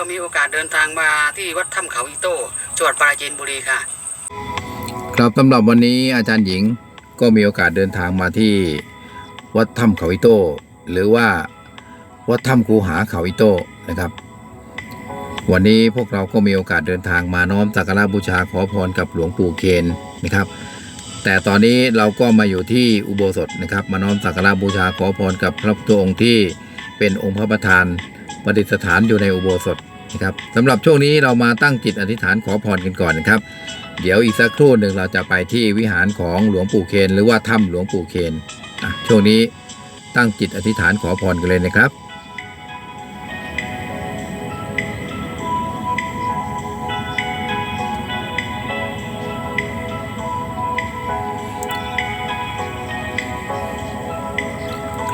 เรามีโอกาสเดินทางมาที่วัดถ้ำเขาอิโต้จังหวัดปราจีนบุรีค่ะ ครับสำหรับวันนี้อาจารย์หญิงก็มีโอกาสเดินทางมาที่วัดถ้ำเขาอิโต้หรือว่าวัดถ้ำคูหาเขาอิโต้นะครับ วันนี้พวกเราก็มีโอกาสเดินทางมาน้อมสักการะบูชาขอพรกับหลวงปู่เคนนะครับ แต่ตอนนี้เราก็มาอยู่ที่อุโบสถนะครับ มาน้อมสักการะบูชาขอพรกับพระพุทธองค์ที่เป็นองค์พระประธานประดิษฐานอยู่ในอุโบสถ นะครับสำหรับช่วงนี้เรามาตั้งจิตอธิษฐานขอพรกันก่อนนะครับ เดี๋ยวอีกสักครู่หนึ่งเราจะไปที่วิหารของหลวงปู่เคน หรือว่าถ้ำหลวงปู่เคนช่วงนี้ตั้งจิตอธิษฐานขอพรกันเลยนะครับ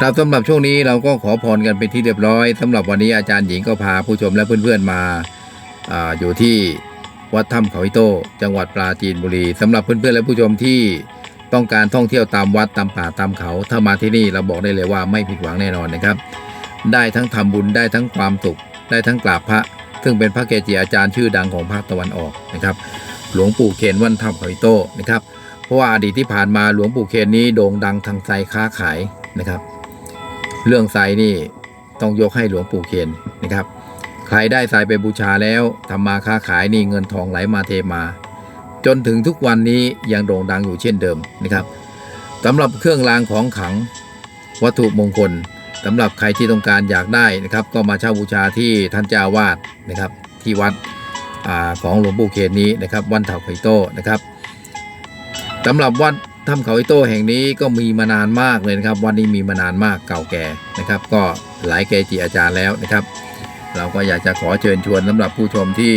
ครับสำหรับช่วงนี้เราก็ขอพรกันเป็นที่เรียบร้อยสำหรับวันนี้อาจารย์หญิงก็พาผู้ชมและเพื่อนๆมาอาอยู่ที่วัดถ้ำเขาอิโต้จังหวัดปราจีนบุรีสำหรับเพื่อนๆและผู้ชมที่ต้องการท่องเที่ยวตามวัดตามป่าตามเขา ถ้ามาที่นี่เราบอกได้เลยว่าไม่ผิดหวังแน่นอนนะครับ ได้ทั้งทำบุญได้ทั้งความสุข ได้ทั้งกราบพระ ซึ่งเป็นพระเกจิอาจารย์ชื่อดังของภาคตะวันออกนะครับ หลวงปู่เคนวัดถ้ำเขาอิโต้นะครับ เพราะว่าอดีตที่ผ่านมาหลวงปู่เคนนี้โด่งดังทางไซค้าขายนะครับ เรื่องทรายนี่ต้องยกให้หลวงปู่เคนนะครับ ใครได้ทรายไปบูชาแล้วทำมาค้าขายนี่เงินทองไหลมาเทมา จนถึงทุกวันนี้ยังโด่งดังอยู่เช่นเดิมนะครับสำหรับเครื่องรางของขังวัตถุมงคลสำหรับใครที่ต้องการอยากได้นะครับ ก็มาเช่าบูชาที่ท่านเจ้าวาดนะครับ ที่วัดอของหลวงปู่เคนนี้นะครับวันเถาไคโต้นะครับสำหรับวัด ถ้ำเขาอิโต้แห่งนี้ก็มีมานานมากเลยนะครับวันนี้มีมานานมากเก่าแก่นะครับ ก็หลายเกจิอาจารย์แล้วนะครับ เราก็อยากจะขอเชิญชวนสำหรับผู้ชมที่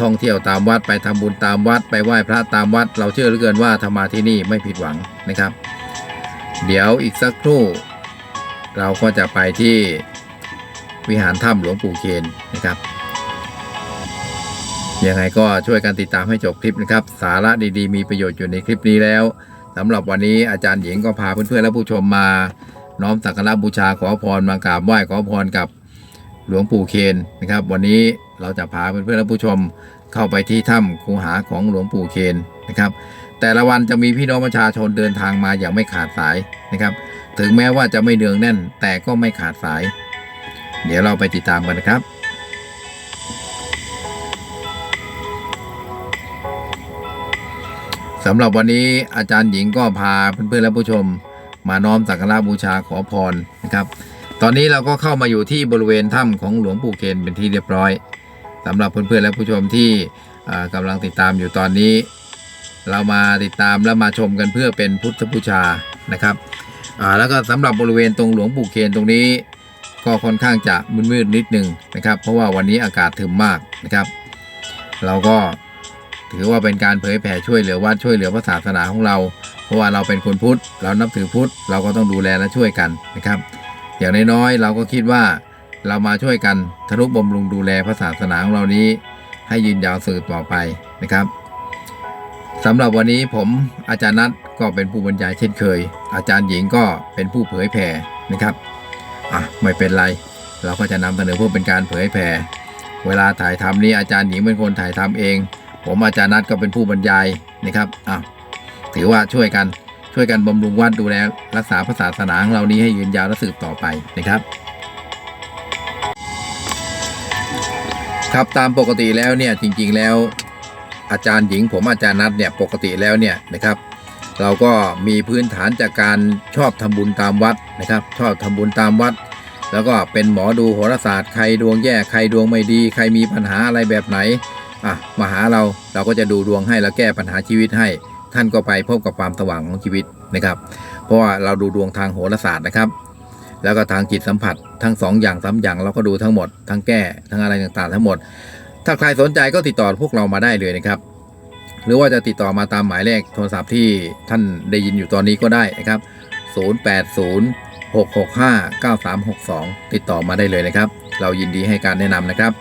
ท่องเที่ยวตามวัดไปทำบุญตามวัด ไปไหว้พระตามวัด เราเชื่อเหลือเกินว่าถ้ามาที่นี่ไม่ผิดหวังนะครับ เดี๋ยวอีกสักครู่ เราก็จะไปที่วิหารถ้ำหลวงปู่เคนนะครับยังไงก็ช่วยกันติดตามให้จบคลิปนะครับ สาระดีๆ มีประโยชน์อยู่ในคลิปนี้แล้ว สำหรับวันนี้อาจารย์หญิงก็พาเพื่อนๆและผู้ชมมา น้อมสักการะบูชาขอพรมากราบไหว้ขอพรกับหลวงปู่เคนนะครับ วันนี้เราจะพาเพื่อนๆและผู้ชมเข้าไปที่ถ้ำคูหาของหลวงปู่เคนนะครับ แต่ละวันจะมีพี่น้องประชาชนเดินทางมาอย่างไม่ขาดสายนะครับ ถึงแม้ว่าจะไม่เนืองแน่น แต่ก็ไม่ขาดสาย เดี๋ยวเราไปติดตามกันนะครับ สำหรับวันนี้อาจารย์หญิงก็พาเพื่อนๆและผู้ชม มาน้อมสักการะบูชาขอพรนะครับ ตอนนี้เราก็เข้ามาอยู่ที่บริเวณถ้ำของหลวงปู่เคนเป็นที่เรียบร้อยสำหรับเพื่อนๆและผู้ชมที่กำลังติดตามอยู่ตอนนี้ เรามาติดตามและมาชมกันเพื่อเป็นพุทธบูชานะครับแล้วก็สำหรับบริเวณตรงหลวงปู่เคนตรงนี้ ก็ค่อนข้างจะมืดๆนิดนึงนะครับ เพราะว่าวันนี้อากาศถึมมากนะครับ เราก็ ถือว่าเป็นการเผยแผ่ช่วยเหลือวัดช่วยเหลือพระศาสนาของเรา เพราะว่าเราเป็นคนพุทธ เรานับถือพุทธ เราก็ต้องดูแลและช่วยกันนะครับ อย่างน้อยๆเราก็คิดว่าเรามาช่วยกันทนุบำรุงดูแลพระศาสนาของเรานี้ ให้ยืนยาวสืบต่อไปนะครับสำหรับวันนี้ผมอาจารย์นัทก็เป็นผู้บรรยายเช่นเคย อาจารย์หญิงก็เป็นผู้เผยแผ่นะครับอะไม่เป็นไร เราก็จะนำเสนอเพื่อเป็นการเผยแผ่เวลาถ่ายทำนี้อาจารย์หญิงเป็นคนถ่ายทำเอง ผมอาจารย์นัทก็เป็นผู้บรรยายนะครับอะถือว่าช่วยกันช่วยกันบำรุงวัดดูแลรักษาพระศาสนาของเรานี้ให้ยืนยาวและสืบต่อไปนะครับ ครับตามปกติแล้วเนี่ยจริงๆแล้วอาจารย์หญิงผมอาจารย์นัทเนี่ยปกติแล้วเนี่ยนะครับ เราก็มีพื้นฐานจากการชอบทำบุญตามวัดนะครับ ชอบทำบุญตามวัด แล้วก็เป็นหมอดูโหราศาสตร์ใครดวงแย่ใครดวงไม่ดี ใครมีปัญหาอะไรแบบไหน อะมาหาเราเราก็จะดูดวงให้แล้วแก้ปัญหาชีวิตให้ ท่านก็ไปพบกับความสว่างของชีวิตนะครับ เพราะว่าเราดูดวงทางโหราศาสตร์นะครับ แล้วก็ทางจิตสัมผัสทั้งสองอย่างสาอย่างเราก็ดูทั้งหมด ทั้งแก้ทั้งอะไรต่างๆ ทั้งหมด ถ้าใครสนใจก็ติดต่อพวกเรามาได้เลยนะครับ หรือว่าจะติดต่อมาตามหมายเลขโทรศัพท์ที่ท่านได้ยินอยู่ตอนนี้ก็ได้นะครับ 080 665 9362 ติดต่อมาได้เลยนะครับ เรายินดีให้การแนะนำนะครับ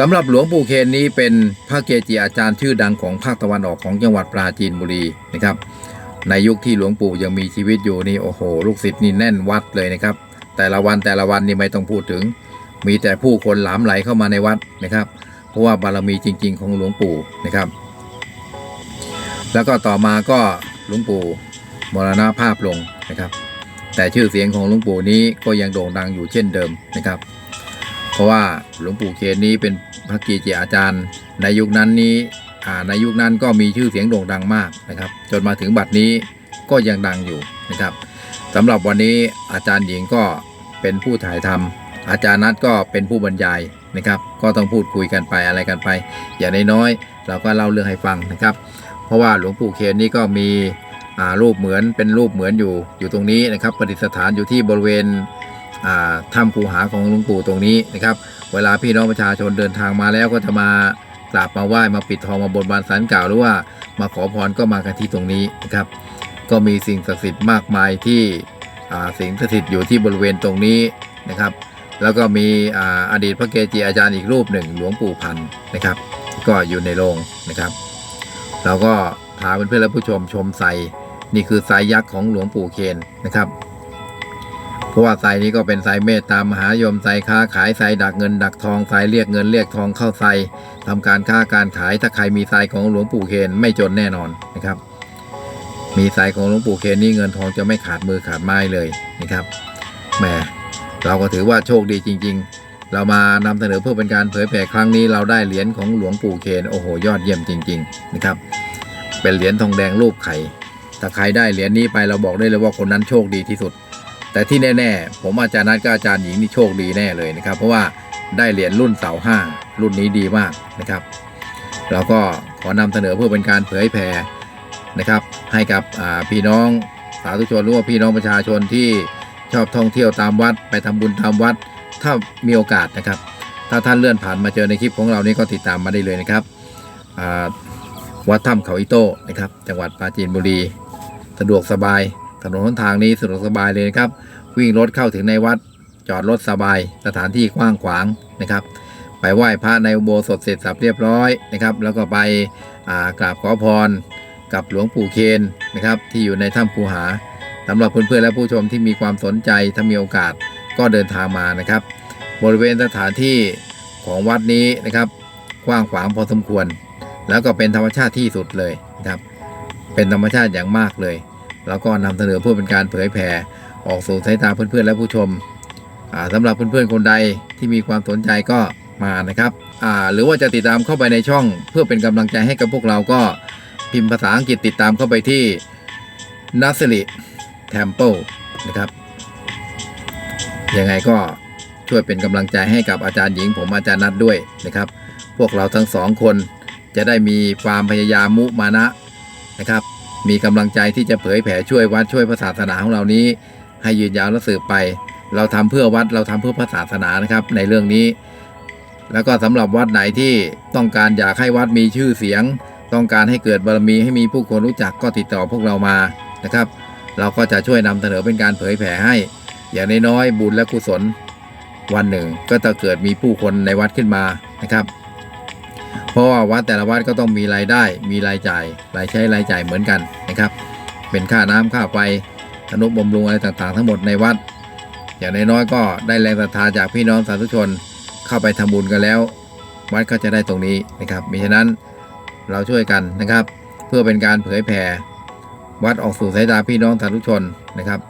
สำหรับหลวงปู่เคนนี้เป็นพระเกจิอาจารย์ชื่อดังของภาคตะวันออกของจังหวัดปราจีนบุรีนะครับ ในยุคที่หลวงปู่ยังมีชีวิตอยู่นี่โอ้โห ลูกศิษย์นี่แน่นวัดเลยนะครับ แต่ละวันแต่ละวันนี่ไม่ต้องพูดถึง มีแต่ผู้คนหลามไหลเข้ามาในวัดนะครับ เพราะว่าบารมีจริง ๆ ของหลวงปู่นะครับ แล้วก็ต่อมาก็หลวงปู่มรณภาพลงนะครับ แต่ชื่อเสียงของหลวงปู่นี้ก็ยังโด่งดังอยู่เช่นเดิมนะครับ เพราะว่าหลวงปู่เคนนี้เป็นพระกีจิอาจารย์ ในยุคนั้นนี้ในยุคนั้นก็มีชื่อเสียงโด่งดังมากนะครับ จนมาถึงบัดนี้ก็ยังดังอยู่นะครับสำหรับวันนี้อาจารย์หญิงก็เป็นผู้ถ่ายทำอาจารย์นัทก็เป็นผู้บรรยายนะครับ ก็ต้องพูดคุยกันไปอะไรกันไป อย่างน้อยๆเราก็เล่าเรื่องให้ฟังนะครับ เพราะว่าหลวงปู่เคนนี่ก็มีรูปเหมือนเป็นรูปเหมือนอยู่อยู่ตรงนี้นะครับประดิษฐานอยู่ที่บริเวณ ถ้ำคูหาของหลวงปู่ตรงนี้นะครับ เวลาพี่น้องประชาชนเดินทางมาแล้วก็จะมากราบมาไหว้มาปิดทองมาบนบานสันกล่าวหรือว่ามาขอพรก็มากันที่ตรงนี้นะครับ ก็มีสิ่งศักดิ์สิทธิ์มากมายที่สิ่งศักดิ์สิทธิ์อยู่ที่บริเวณตรงนี้นะครับ แล้วก็มีออดีตพระเกจิอาจารย์อีกรูปหนึ่งหลวงปู่พันธ์นะครับ ก็อยู่ในโรงนะครับเราก็พาเพื่อนๆและผู้ชมชมไซนี่คือไซยักษ์ของหลวงปู่เคนนะครับ ราะว่าไซนี้ก็เป็นไซเมตตามหายมไซค้าขายไซดักเงินดักทองไซเรียกเงินเรียกทองเข้าไซทำการค้าการขายถ้าใครมีไซของหลวงปู่เคนไม่จนแน่นอนนะครับ มีไซของหลวงปู่เคนนี่เงินทองจะไม่ขาดมือขาดไม้เลยนะครับแหมเราก็ถือว่าโชคดีจริง ๆ เรามานำเสนอเพื่อเป็นการเผยแผ่ครั้งนี้เราได้เหรียญของหลวงปู่เคนโอ้โหยอดเยี่ยมจริง ๆนะครับ เป็นเหรียญทองแดงรูปไข่ถ้าใครได้เหรียญนี้ไปเราบอกได้เลยว่าคนนั้นโชคดีที่สุด แต่ที่แน่ๆ ผมอาจารย์นัทกับอาจารย์หญิงนี่โชคดีแน่เลยนะครับ เพราะว่าได้เหรียญรุ่นเสาห้ารุ่นนี้ดีมากนะครับ เราก็ขอนำเสนอเพื่อเป็นการเผยแผ่นะครับ ให้กับพี่น้องสาธุชนหรือว่าพี่น้องประชาชนที่ชอบท่องเที่ยวตามวัด ไปทำบุญตามวัด ถ้ามีโอกาสนะครับ ถ้าท่านเลื่อนผ่านมาเจอในคลิปของเรานี่ก็ติดตามมาได้เลยนะครับวัดถ้ำเขาอิโต้นะครับ จังหวัดปราจีนบุรี สะดวกสบาย ถนนหนทางนี้สะดวกสบายเลยนะครับ วิ่งรถเข้าถึงในวัด จอดรถสบาย สถานที่กว้างขวางนะครับ ไปไหว้พระในอุโบสถเสร็จสับเรียบร้อยนะครับ แล้วก็ไปกราบขอพร กับหลวงปู่เคนนะครับ ที่อยู่ในถ้ำคูหาสำหรับเพื่อนๆและผู้ชมที่มีความสนใจถ้ามีโอกาสก็เดินทางมานะครับ บริเวณสถานที่ของวัดนี้นะครับกว้างขวางพอสมควร แล้วก็เป็นธรรมชาติที่สุดเลยนะครับ เป็นธรรมชาติอย่างมากเลย แล้วก็นำเสนอเพื่อเป็นการเผยแผ่ออกสู่สายตาเพื่อนๆ และผู้ชมอ่าสำหรับเพื่อนๆ คนใดที่มีความสนใจก็มานะครับหรือว่าจะติดตามเข้าไปในช่อง เพื่อเป็นกำลังใจให้กับพวกเราก็พิมพ์ภาษาอังกฤษติดตามเข้าไปที่ n a s r i Temple นะครับยังไงก็ช่วยเป็นกำลังใจให้กับอาจารย์หญิงผมอาจารย์นัดด้วยนะครับ พวกเราทั้งสองคนจะได้มีความพยายามมุมานะนะครับ มีกำลังใจที่จะเผยแผ่ช่วยวัดช่วยพระศาสนาของเรานี้ ให้ยืนยาวและสืบไป เราทำเพื่อวัดเราทำเพื่อพระศาสนานะครับ ในเรื่องนี้ แล้วก็สำหรับวัดไหนที่ต้องการอยากให้วัดมีชื่อเสียง ต้องการให้เกิดบารมีให้มีผู้คนรู้จักก็ติดต่อพวกเรามานะครับ เราก็จะช่วยนำเสนอเป็นการเผยแผ่ให้ อย่างน้อยๆบุญและกุศลวันหนึ่งก็จะเกิดมีผู้คนในวัดขึ้นมานะครับ ราะว่าวัดแต่ละวัดก็ต้องมีรายได้ มีรายจ่าย รายใช้รายจ่ายเหมือนกันนะครับ เป็นค่าน้ำค่าไฟธนุบำรุงอะไรต่างๆ ทั้งหมดในวัด อย่างน้อยๆก็ได้แรงศรัทธาจากพี่น้องสาธุชนเข้าไปทำบุญกันแล้ว วัดก็จะได้ตรงนี้นะครับมิฉะนั้นเราช่วยกันนะครับ เพื่อเป็นการเผยแผ่วัดออกสู่สายตาพี่น้องสาธุชนนะครับ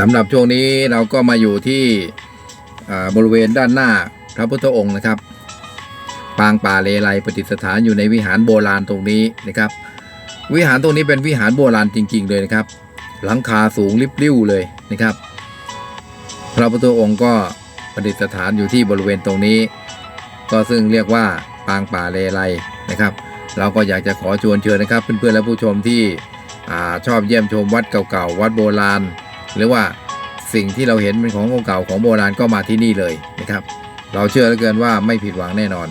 สำหรับช่วงนี้เราก็มาอยู่ที่บริเวณด้านหน้าพระพุทธองค์นะครับ ปางป่าเลไลประดิษฐานอยู่ในวิหารโบราณตรงนี้นะครับ วิหารตรงนี้เป็นวิหารโบราณจริง ๆ เลยนะครับ หลังคาสูงริบลิ่วเลยนะครับ พระพุทธองค์ก็ประดิษฐานอยู่ที่บริเวณตรงนี้ ก็ซึ่งเรียกว่าปางป่าเลไลนะครับ เราก็อยากจะขอชวนเชิญนะครับเพื่อนๆและผู้ชมที่อชอบเยี่ยมชมวัดเก่าๆวัดโบราณ หรือว่าสิ่งที่เราเห็นเป็นของเก่าของโบราณก็มาที่นี่เลยนะครับ เราเชื่อเหลือเกินว่าไม่ผิดหวังแน่นอน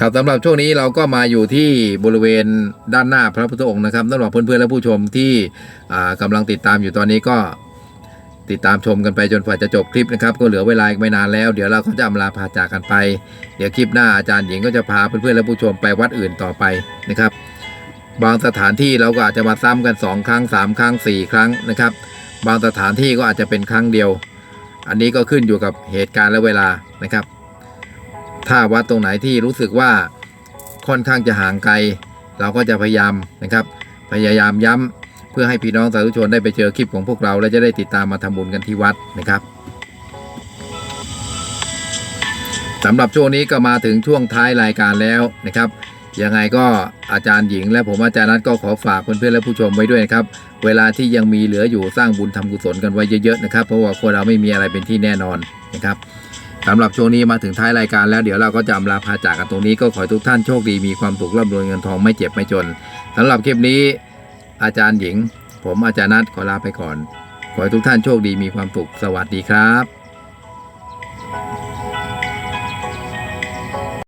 ครับสำหรับช่วงนี้เราก็มาอยู่ที่บริเวณด้านหน้าพระพุทธองค์นะครับสำหรับเพื่อนๆและผู้ชมที่อ่ากำลังติดตามอยู่ตอนนี้ก็ ติดตามชมกันไปจนกว่าจะจบคลิปนะครับ ก็เหลือเวลาอีกไม่นานแล้ว เดี๋ยวเราก็จะอำลาพาจากกันไป เดี๋ยวคลิปหน้าอาจารย์หญิงก็จะพาเพื่อนๆและผู้ชมไปวัดอื่นต่อไปนะครับ บางสถานที่เราก็อาจจะมาซ้ำกัน 2 ครั้ง 3 ครั้ง 4 ครั้งนะครับ บางสถานที่ก็อาจจะเป็นครั้งเดียว อันนี้ก็ขึ้นอยู่กับเหตุการณ์และเวลานะครับ ถ้าวัดตรงไหนที่รู้สึกว่าค่อนข้างจะห่างไกล เราก็จะพยายามนะครับ พยายามย้ำ เพื่อให้พี่น้องสาธุชนได้ไปเจอคลิปของพวกเรา และจะได้ติดตามมาทำบุญกันที่วัดนะครับสำหรับช่วงนี้ก็มาถึงช่วงท้ายรายการแล้วนะครับยังไงก็อาจารย์หญิง และผมอาจารย์นัทก็ขอฝากเพื่อนๆและผู้ชมไว้ด้วยนะครับ เวลาที่ยังมีเหลืออยู่สร้างบุญทำกุศลกันไว้เยอะๆนะครับ เพราะว่าคนเราไม่มีอะไรเป็นที่แน่นอนนะครับสำหรับช่วงนี้มาถึงท้ายรายการแล้วเดี๋ยวเราก็จะอำลาพาจากกันตรงนี้ก็ขอให้ทุกท่านโชคดีมีความสุขร่ำรวยเงินทองไม่เจ็บไม่จนสำหรับคลิปนี้ อาจารย์หญิง ผมอาจารย์นัทขอลาไปก่อน ขอให้ทุกท่านโชคดีมีความสุขสวัสดีครับ